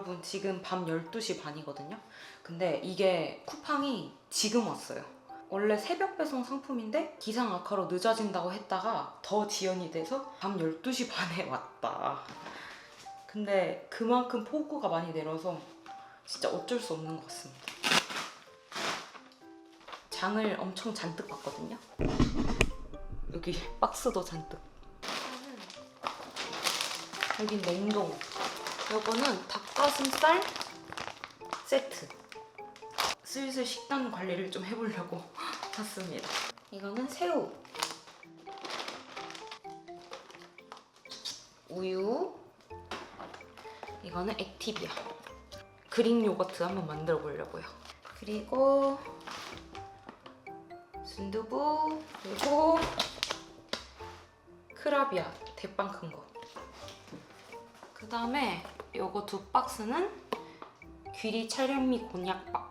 여러분 지금 밤 12시 반이거든요. 근데 이게 쿠팡이 지금 왔어요. 원래 새벽 배송 상품인데 기상 악화로 늦어진다고 했다가 더 지연이 돼서 밤 12시 반에 왔다. 근데 그만큼 폭우가 많이 내려서 진짜 어쩔 수 없는 것 같습니다. 장을 엄청 잔뜩 봤거든요. 여기 박스도 잔뜩. 여기 냉동. 요거는 닭 가슴살 세트. 슬슬 식단 관리를 좀 해보려고 샀습니다. 이거는 새우. 우유. 이거는 액티비아. 그릭 요거트 한번 만들어 보려고요. 그리고 순두부 그리고 크라비아 대빵 큰 거. 그 다음에 요거 두 박스는 귀리 찰현미 곤약밥.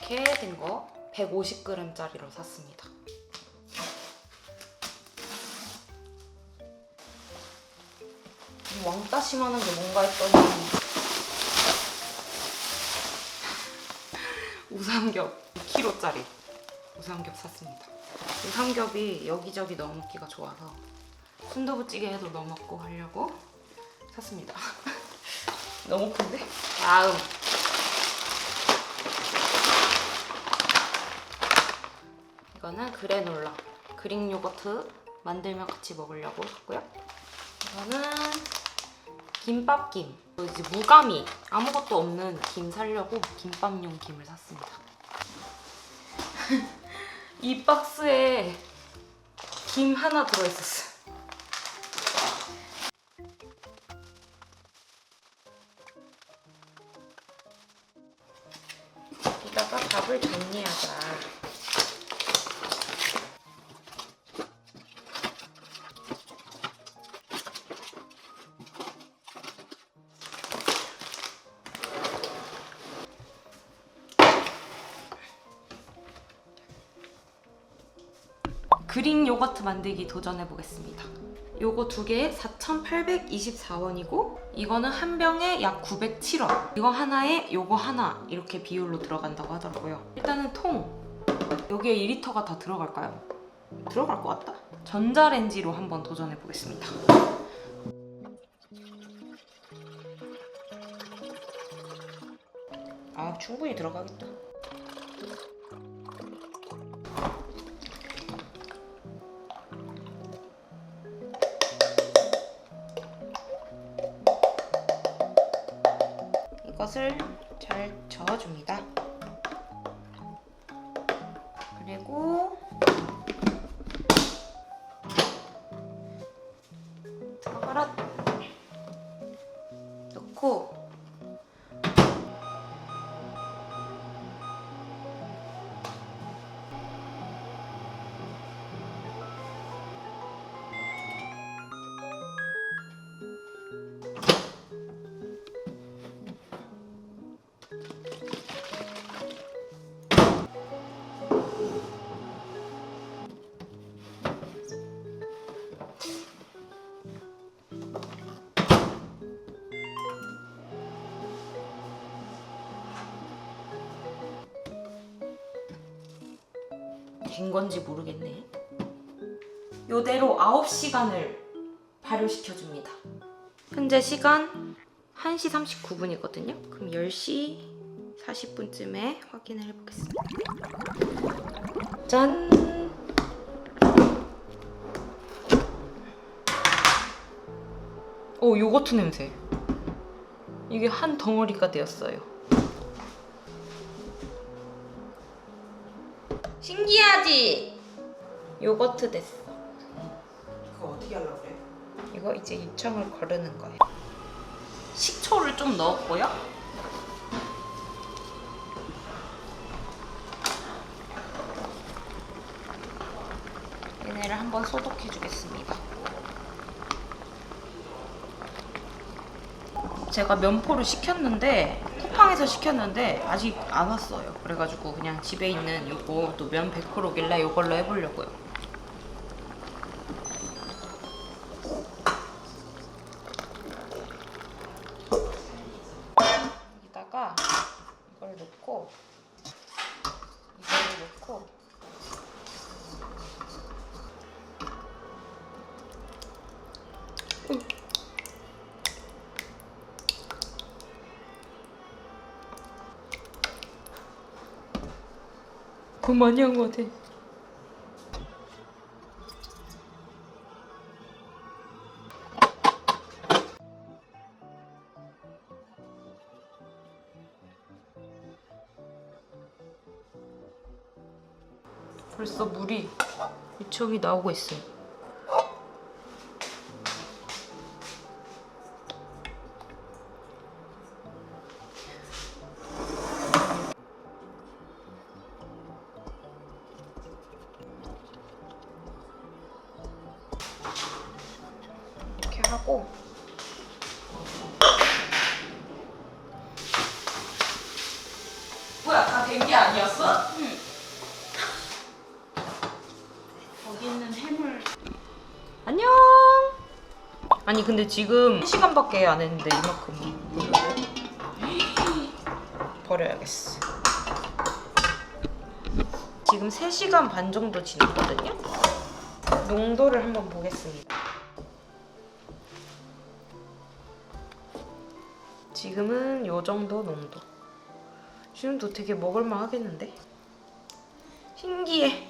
이렇게 된 거 150g짜리로 샀습니다. 왕따심하는 게 뭔가 했더니 우삼겹 2kg짜리 우삼겹 샀습니다. 우삼겹이 여기저기 넣어 먹기가 좋아서 순두부찌개에도 넣어 먹고 하려고 샀습니다. 너무 큰데? 다음 이거는 그래놀라 그릭 요거트 만들면 같이 먹으려고 샀고요. 이거는 김밥김 이제 무가미 아무것도 없는 김 사려고 김밥용 김을 샀습니다. 이 박스에 김 하나 들어있었어요. 밥을 정리하자. 그릭 요거트 만들기 도전해 보겠습니다. 요거 두 개에 4,824원이고 이거는 한 병에 약 907원. 이거 하나에 요거 하나 이렇게 비율로 들어간다고 하더라고요. 일단은 통 여기에 2리터가 다 들어갈까요? 들어갈 것 같다. 전자레인지로 한번 도전해 보겠습니다. 아 충분히 들어가겠다. 것을 잘 저어줍니다. 된 건지 모르겠네. 요대로 9시간을 발효시켜줍니다. 현재 시간 1시 39분이거든요. 그럼 10시 40분쯤에 확인을 해보겠습니다. 짠! 오, 요거트 냄새. 이게 한 덩어리가 되었어요. 신기하지? 요거트 됐어. 그거 어떻게 하려고 그래? 이거 이제 유청을 거르는 거예요. 식초를 좀 넣었고요. 얘네를 한번 소독해 주겠습니다. 제가 면포를 시켰는데 쿠팡에서 시켰는데 아직 안 왔어요. 그래가지고 그냥 집에 있는 요거 또 면 100%길래 요걸로 해보려고요. 그거 많이 한 것 같아. 벌써 물이 유청이 나오고 있어요. 아니 근데 지금 1 시간밖에 안 했는데 이만큼 버려야겠어. 지금 3시간 반 정도 지났거든요. 농도를 한번 보겠습니다. 지금은 요 정도 농도. 지금도 되게 먹을만 하겠는데? 신기해.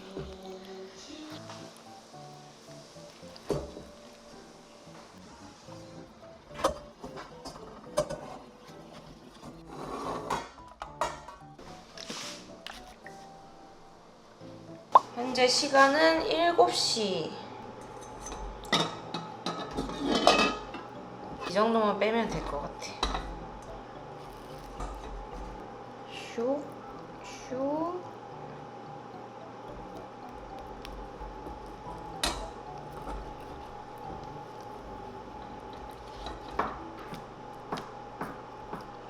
현재 시간은 7시. 이 정도만 빼면 될 것 같아. 슉, 슉.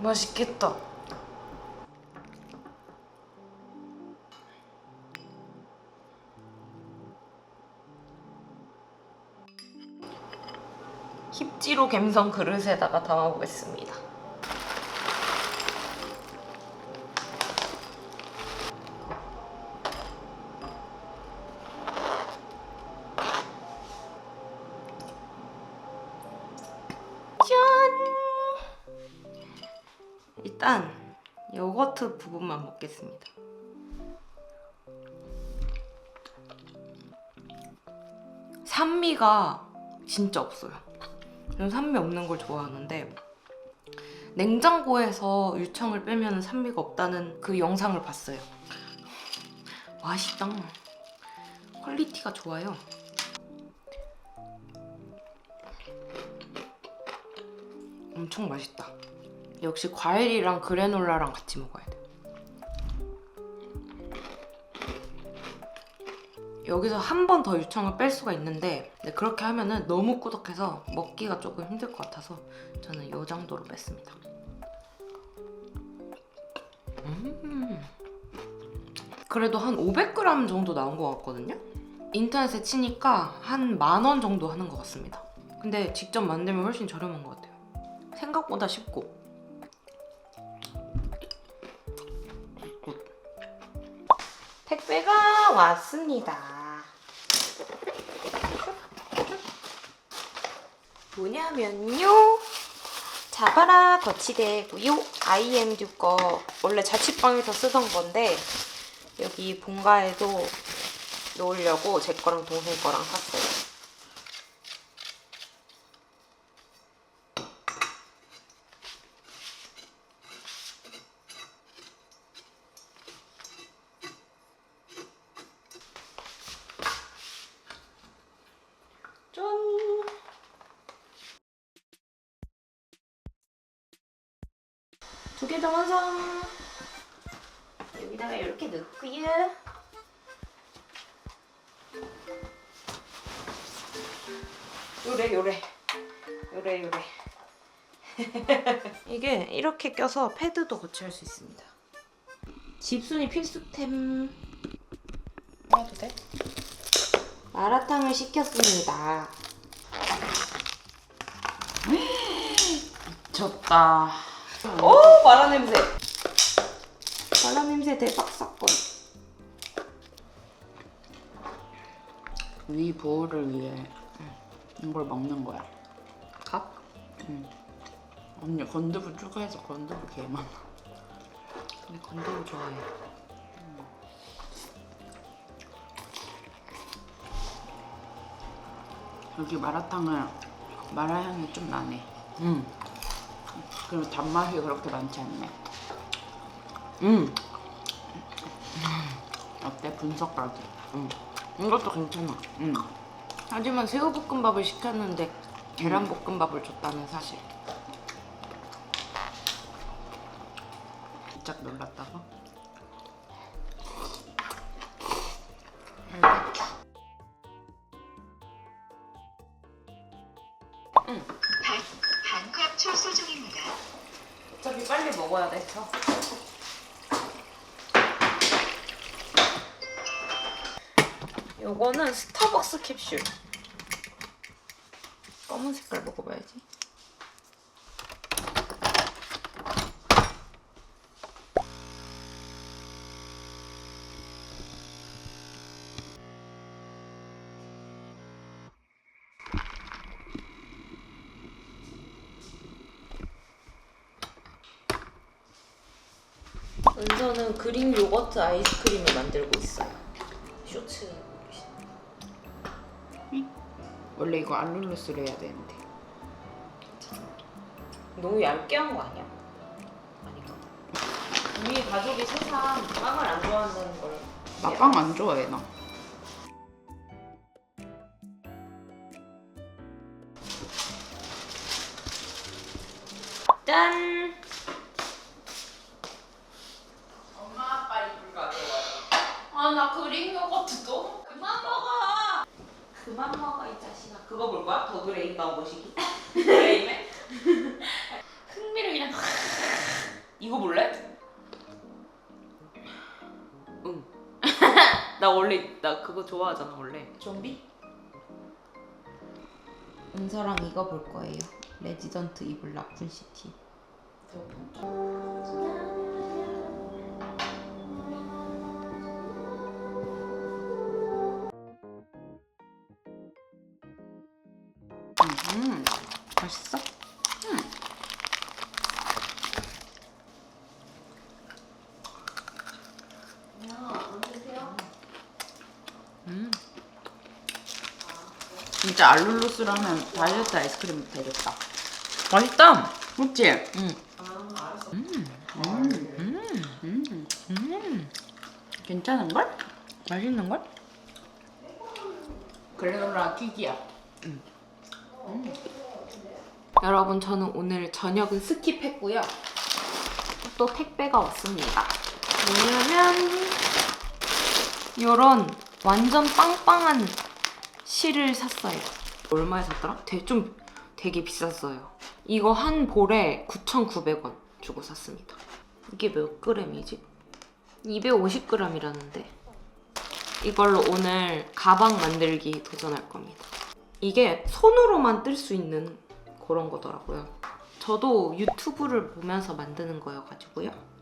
맛있겠다. 힙지로 갬성 그릇에다가 담아보겠습니다. 짠! 일단 요거트 부분만 먹겠습니다. 산미가 진짜 없어요. 저는 산미 없는 걸 좋아하는데 냉장고에서 유청을 빼면 산미가 없다는 그 영상을 봤어요. 맛있다. 퀄리티가 좋아요. 엄청 맛있다. 역시 과일이랑 그래놀라랑 같이 먹어야 돼. 여기서 한 번 더 유청을 뺄 수가 있는데 그렇게 하면은 너무 꾸덕해서 먹기가 조금 힘들 것 같아서 저는 이 정도로 뺐습니다. 음. 그래도 한 500g 정도 나온 것 같거든요. 인터넷에 치니까 한 만 원 정도 하는 것 같습니다. 근데 직접 만들면 훨씬 저렴한 것 같아요. 생각보다 쉽고. 굿. 택배가 왔습니다. 뭐냐면요. 자바라 거치대고요. IMD 거 원래 자취방에서 쓰던 건데 여기 본가에도 놓으려고 제 거랑 동생 거랑 샀어요. 짠! 두개더 완성! 여기다가 이렇게 넣고요. 요래 요래 요래 요래 이게 이렇게 껴서 패드도 거치할 수 있습니다. 집순이 필수템 해도 돼? 마라탕을 시켰습니다. 미쳤다. 오 마라 냄새. 바다 냄새 대박 사건. 위 부호를 위해 이걸 먹는 거야. 각? 언니 건두부 추가해서 건두부 개 많아. 근데 건더기 좋아해. 여기 마라탕은 마라 향이 좀 나네. 음. 그리고 단맛이 그렇게 많지 않네. 음. 어때 분석까지? 음. 이것도 괜찮아. 응. 하지만 새우볶음밥을 시켰는데 계란볶음밥을 줬다는 사실. 저. 요거는 스타벅스 캡슐. 검은 색깔 먹어봐야지. 요거트 아이스크림을 만들고 있어요. 쇼츠 원래 이거 알룰로스로 해야 되는데. 너무 얇게 한 거 아니야? 아닌가? 우리 가족이 세상 빵을 안 좋아한다는 걸. 나 빵 안 좋아해 나. 짠. 좋아하잖아 원래. 좀비? 은서랑 이거 볼 거예요. 레지던트 이블 라푼 시티. 음 맛있어? 음. 진짜 알룰로스라면 다이어트 아이스크림 되겠다. 맛있다. 그렇지? 응. 음, 음, 음. 괜찮은 걸? 맛있는 걸? 그래놀라 튀기야. 여러분 저는 오늘 저녁은 스킵했고요. 또 택배가 왔습니다. 뭐냐면 이런 완전 빵빵한 실을 샀어요. 얼마에 샀더라? 되게 좀 되게 비쌌어요. 이거 한 볼에 9,900원 주고 샀습니다. 이게 몇 그램이지? 250g이라는데 이걸로 오늘 가방 만들기 도전할 겁니다. 이게 손으로만 뜰 수 있는 그런 거더라고요. 저도 유튜브를 보면서 만드는 거여가지고요.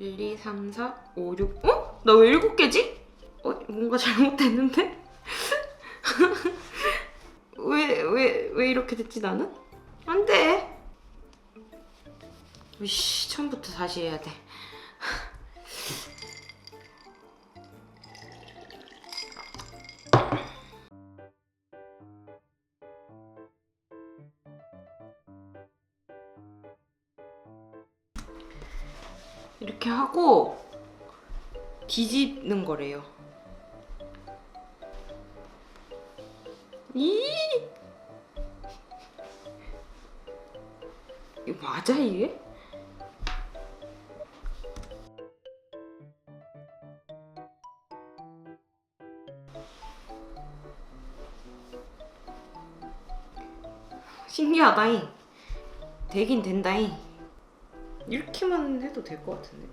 1, 2, 3, 4, 5, 6. 어? 나 왜 7개지? 어, 뭔가 잘못됐는데? 왜, 왜, 왜 이렇게 됐지 나는? 안 돼! 으씨, 처음부터 다시 해야 돼. 신기하다잉. 되긴 된다잉. 이렇게만 해도 될 것 같은데.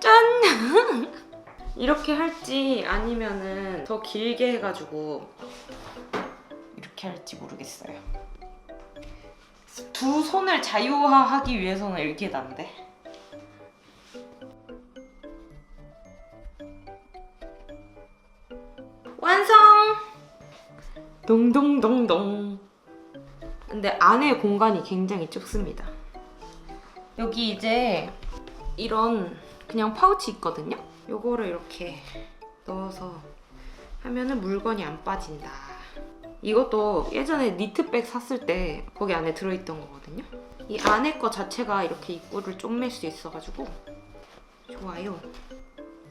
짠! 이렇게 할지 아니면은 더 길게 해가지고 이렇게 할지 모르겠어요. 두 손을 자유화하기 위해서는 이렇게 난데. 근데 안에 공간이 굉장히 좁습니다. 여기 이제 이런 그냥 파우치 있거든요. 요거를 이렇게 넣어서 하면은 물건이 안 빠진다. 이것도 예전에 니트백 샀을 때 거기 안에 들어있던 거거든요. 이 안에 거 자체가 이렇게 입구를 쪼맬 수 있어가지고 좋아요.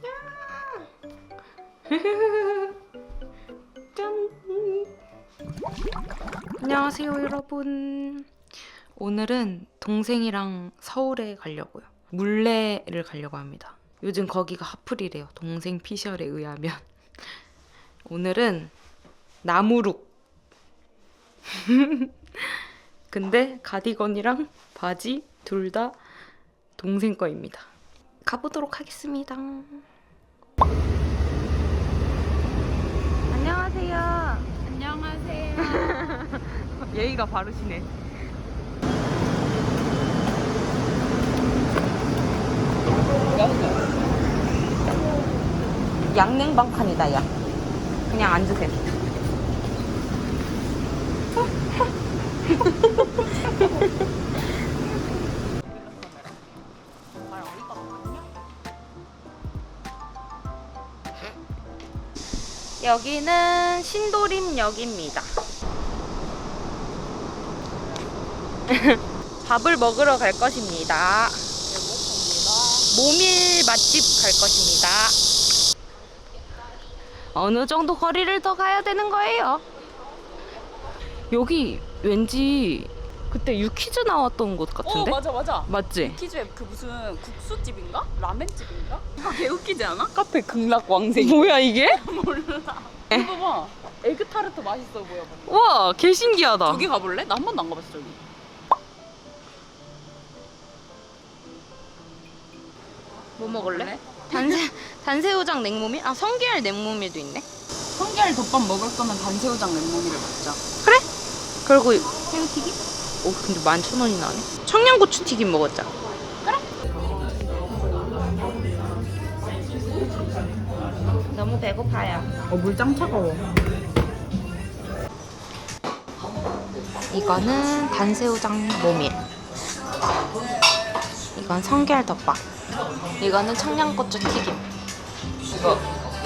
야! 짠! 안녕하세요, 여러분. 오늘은 동생이랑 서울에 가려고요. 물레를 가려고 합니다. 요즘 거기가 핫플이래요. 동생 피셜에 의하면. 오늘은 나무룩. 근데 가디건이랑 바지 둘 다 동생 거입니다. 가보도록 하겠습니다. 안녕하세요. 안녕하세요. 예의가 바르시네. 양냉방칸이다 야. 그냥 앉으세요. 여기는 신도림역입니다. 밥을 먹으러 갈 것입니다. 모밀 맛집 갈 것입니다. 어느 정도 거리를 더 가야 되는 거예요. 여기 왠지 그때 유퀴즈 나왔던 곳 같은데? 어 맞아 맞아. 맞지? 키즈에 그 무슨 국수집인가? 라멘집인가? 아, 개 웃기지 않아? 카페 극락 왕생. 뭐야 이게? 몰라. 이거 봐. 에그 타르트 맛있어 보여. 와, 개 신기하다. 저기 가볼래? 나 한 번도 안 가봤어 저기. 뭐 먹을래? 단새 단새우장 냉모밀? 아 성게알 냉모밀도 있네. 성게알 덮밥 먹을 거면 단새우장 냉모밀을 먹자. 그리고 새우튀김? 오 근데 11,000원이 나네. 청양고추 튀김 먹었자. 그래. 너무 배고파요. 어 물짱 차가워. 이거는 단새우장 모밀. 이건 성게알 덮밥. 이거는 청양고추 튀김. 이거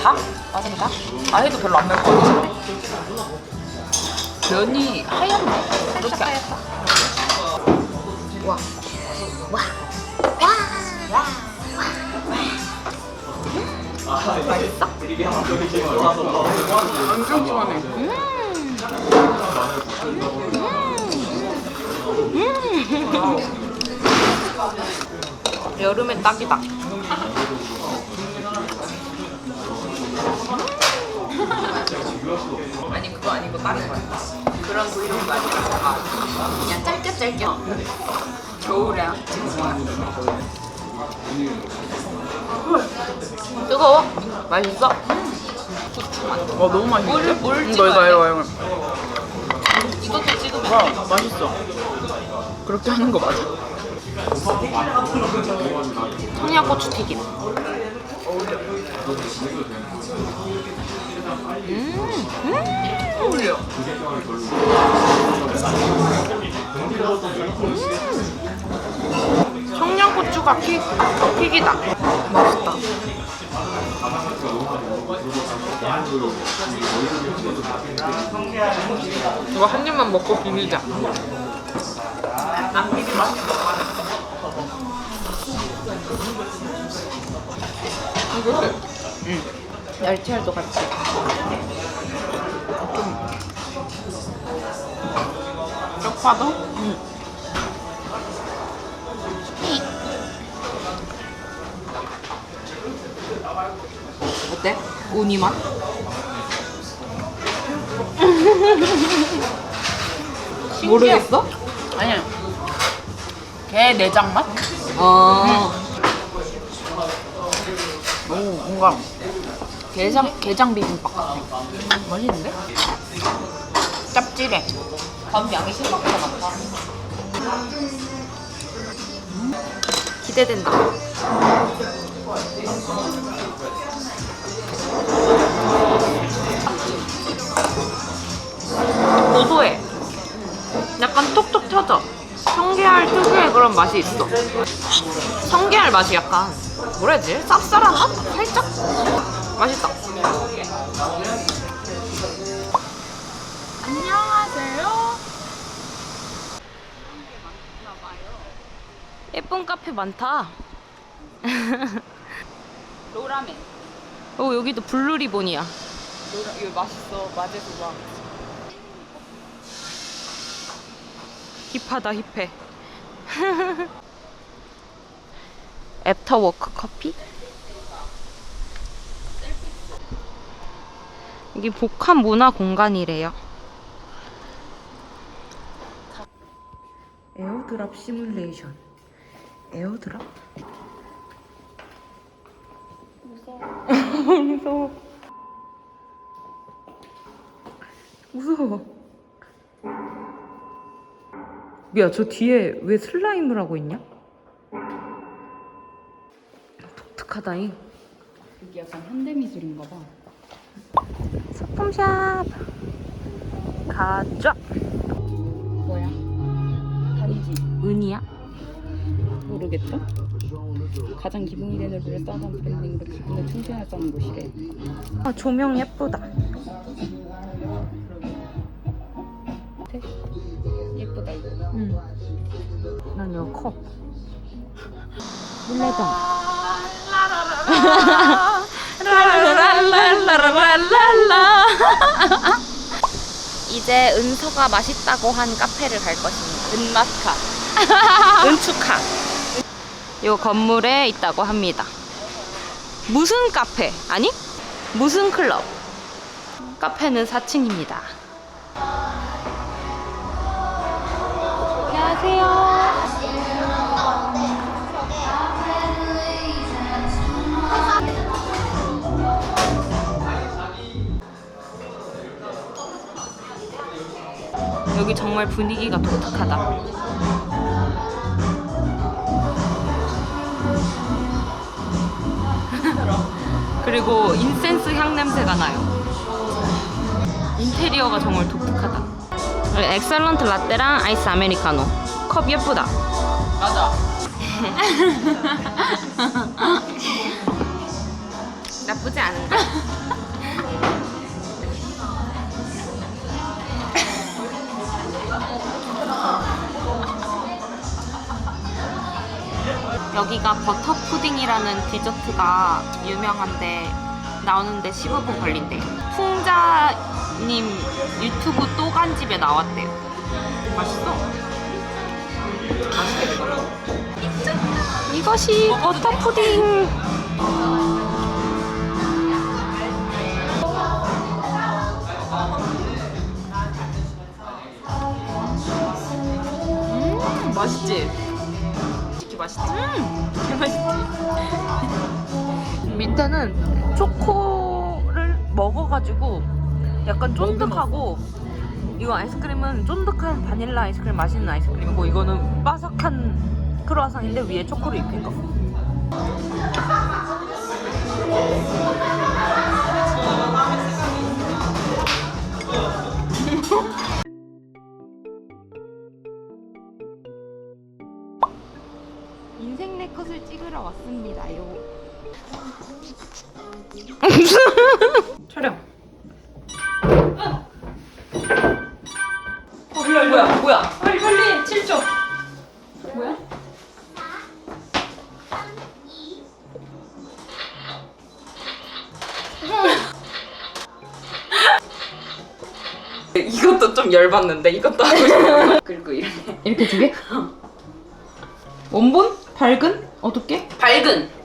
다? 맞은 다? 아 해도 별로 안 맵고 면이 하얗네. 이렇게 하얗다. 와. 와. 엄청 시원해. 여름에 딱이다. 아니 그거 아니고 다른 거야. 그런 브이로그 아니라 그냥 짧게 짧게. 겨울에 지금 뜨거워? 맛있어? 어 너무 맛있어. 물, 물 이거 이거 이거 이거. 이것도 찍으면 와 맛있어. 그렇게 하는 거 맞아. 청양고추 튀김. 어울려. 청양고추가 킥, 킥이다. 맛있다. 이거 한 입만 먹고 비비자. 안 비비 맛 응. 열치알도 같이. 쪽파도? 어때? 우니 맛? 모르겠어? 아니야. 게 내장 맛? 아. 오 뭔가 게장 게장 비빔밥 같아. 맛있는데? 짭짤해. 밥 양이 생각보다 많다. 기대된다. 고소해. 약간 톡톡 터져. 성게알 특유의 그런 맛이 있어. 성게알 맛이 약간 뭐라 해야 되지? 쌉쌀한 맛? 살짝? 맛있다. 안녕하세요. 예쁜 카페 많다. 로라멘. 어, 여기도 블루 리본이야. 로라 이거 맛있어. 마제소 봐. 힙하다 힙해. 애프터워크 커피? 여기 복합 문화 공간이래요. 에어드랍 시뮬레이션. 에어드랍? 무서워. 무서워. 무서워. 미야 저 뒤에 왜 슬라임을 하고 있냐? 독특하다잉 여기 약간 현대 미술인가 봐. 소품샵 가자 뭐야? 단지 은이야? 모르겠다. 가장 기분이 되는 룰을 쌓아놓은 브랜딩으로 기분을 충전하자는 곳이래. 아 조명 예쁘다 예쁘다 이거. 난 이거 컵 물레 동 이제 은서가 맛있다고 한 카페를 갈 것입니다 은마카. 은축하. 요 건물에 있다고 합니다. 무슨 카페? 아니? 무슨 클럽? 카페는 4층입니다. 안녕하세요. 여기 정말 분위기가 독특하다. 그리고 인센스 향 냄새가 나요. 인테리어가 정말 독특하다. 엑셀런트 라떼랑 아이스 아메리카노. 컵 예쁘다. 맞아. 나쁘지 않은데? 여기가 버터 푸딩이라는 디저트가 유명한데 나오는데 15분 걸린대요. 풍자님 유튜브 또간집에 나왔대요. 맛있어. 맛있겠다. 이것이 버터 푸딩. 맛있지? 음, 개맛있지? 밑에는 초코를 먹어가지고 약간 쫀득하고 이거 아이스크림은 쫀득한 바닐라 아이스크림 맛있는 아이스크림이고 이거는 바삭한 크루아상인데 위에 초코를 입힌 거. 찍으러 왔습니다요. 촬영. 어, 뭐야, 뭐야? 빨리, 빨리, 7초. 뭐야? 이것도 좀 열받는데 이것도 하고 싶어. 그리고 이렇게. 이렇게 두 개? 원본? 밝은? 어둡게? 밝은.